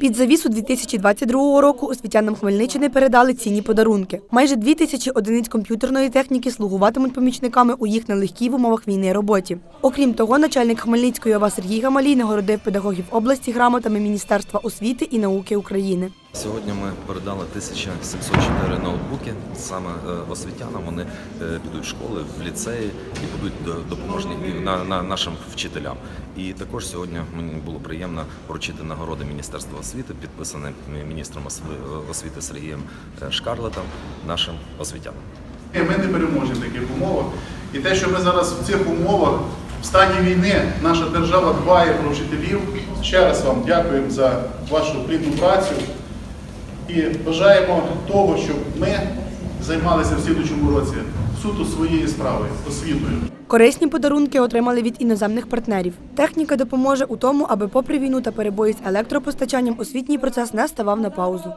Під завісу 2022 року освітянам Хмельниччини передали цінні подарунки. Майже дві тисячі одиниць комп'ютерної техніки слугуватимуть помічниками у їх нелегкій в умовах війни роботі. Окрім того, начальник Хмельницької ОВА Сергій Гамалій нагородив педагогів області грамотами Міністерства освіти і науки України. Сьогодні ми передали 1704 ноутбуки саме е, освітянам. Вони е, підуть в школи, в ліцеї і будуть допоможні на, на нашим вчителям. І також сьогодні мені було приємно вручити нагороди Міністерства освіти, підписані міністром осві- освіти Сергієм е, Шкарлетом, нашим освітянам. Ми не переможемо в таких умовах. І те, що ми зараз в цих умовах, в стані війни, наша держава дбає про вчителів. Ще раз вам дякуємо за вашу плідну працю і бажаємо того, щоб ми займалися в слідучому році суто своєї справи, освітою. Корисні подарунки отримали від іноземних партнерів. Техніка допоможе у тому, аби попри війну та перебої з електропостачанням освітній процес не ставав на паузу.